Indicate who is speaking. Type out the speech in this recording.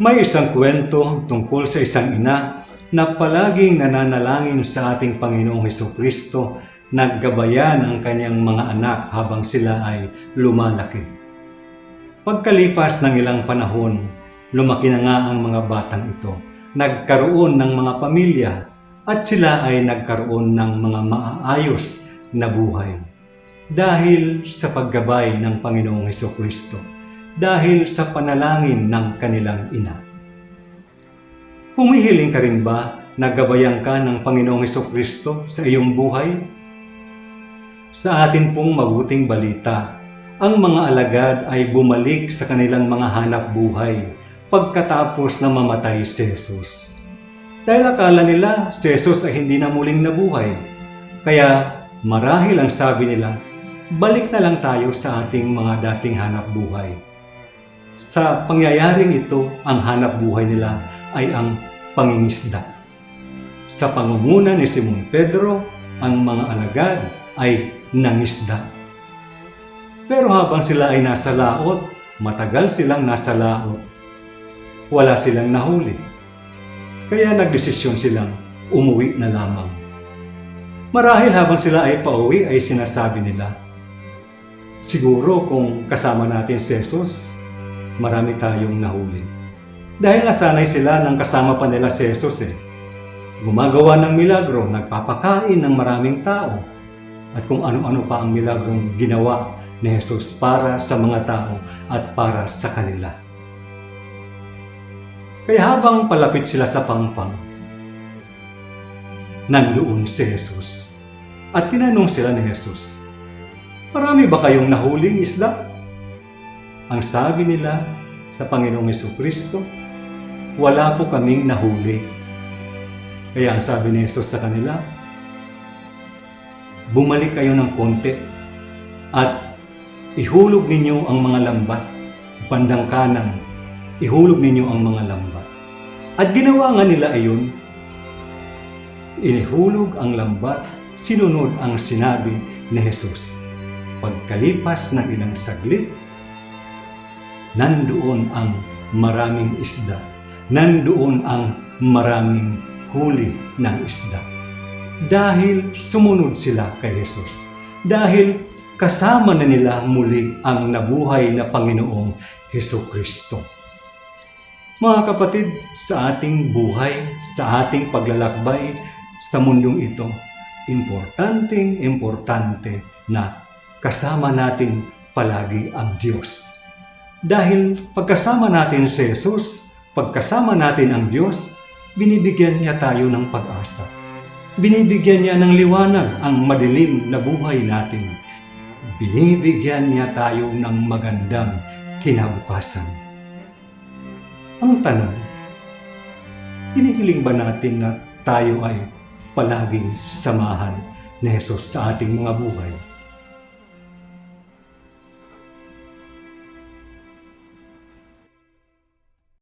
Speaker 1: May isang kwento tungkol sa isang ina na palaging nananalangin sa ating Panginoong Heso Kristo naggabayan ang kanyang mga anak habang sila ay lumalaki. Pagkalipas ng ilang panahon, lumaki na nga ang mga batang ito. Nagkaroon ng mga pamilya at sila ay nagkaroon ng mga maayos na buhay. Dahil sa paggabay ng Panginoong Heso Kristo. Dahil sa panalangin ng kanilang ina. Humihiling ka rin ba na gabayan ka ng Panginoong Heso Kristo sa iyong buhay? Sa atin pong mabuting balita, ang mga alagad ay bumalik sa kanilang mga hanap buhay pagkatapos na mamatay si Jesus. Dahil akala nila si Jesus ay hindi na muling nabuhay. Kaya marahil ang sabi nila, balik na lang tayo sa ating mga dating hanap buhay. Sa pangyayaring ito, ang hanap buhay nila ay ang pangingisda. Sa pangunguna ni Simon Pedro, ang mga alagad ay nangisda. Pero habang sila ay nasa laot, matagal silang nasa laot, wala silang nahuli. Kaya nagdesisyon silang umuwi na lamang. Marahil habang sila ay pauwi ay sinasabi nila, Siguro kung kasama natin si Jesus, marami tayong nahuli. Dahil nasanay sila ng kasama pa nila si Jesus eh. Gumagawa ng milagro, nagpapakain ng maraming tao. At kung ano-ano pa ang milagrong ginawa ni Jesus para sa mga tao at para sa kanila. Kaya habang palapit sila sa pangpang, nandoon si Jesus. At tinanong sila ni Jesus, Marami ba kayong nahuling isda? Ang sabi nila sa Panginoong Heso Kristo, wala po kaming nahuli. Kaya ang sabi ni Jesus sa kanila, bumalik kayo ng konti at ihulog ninyo ang mga lambat, bandang kanan, ihulog ninyo ang mga lambat. At ginawa nga nila ayon, inihulog ang lambat, sinunod ang sinabi ni Jesus. Pagkalipas ng ilang saglit, nandoon ang maraming isda. Nandoon ang maraming huli ng isda. Dahil sumunod sila kay Jesus. Dahil kasama na nila muli ang nabuhay na Panginoong Heso Kristo. Mga kapatid, sa ating buhay, sa ating paglalakbay sa mundong ito, importanteng importante na kasama natin palagi ang Diyos. Dahil pagkasama natin si Jesus, pagkasama natin ang Diyos, binibigyan niya tayo ng pag-asa. Binibigyan niya ng liwanag ang madilim na buhay natin. Binibigyan niya tayo ng magandang kinabukasan. Ang tanong, hinihiling ba natin na tayo ay palaging samahan ni Jesus sa ating mga buhay?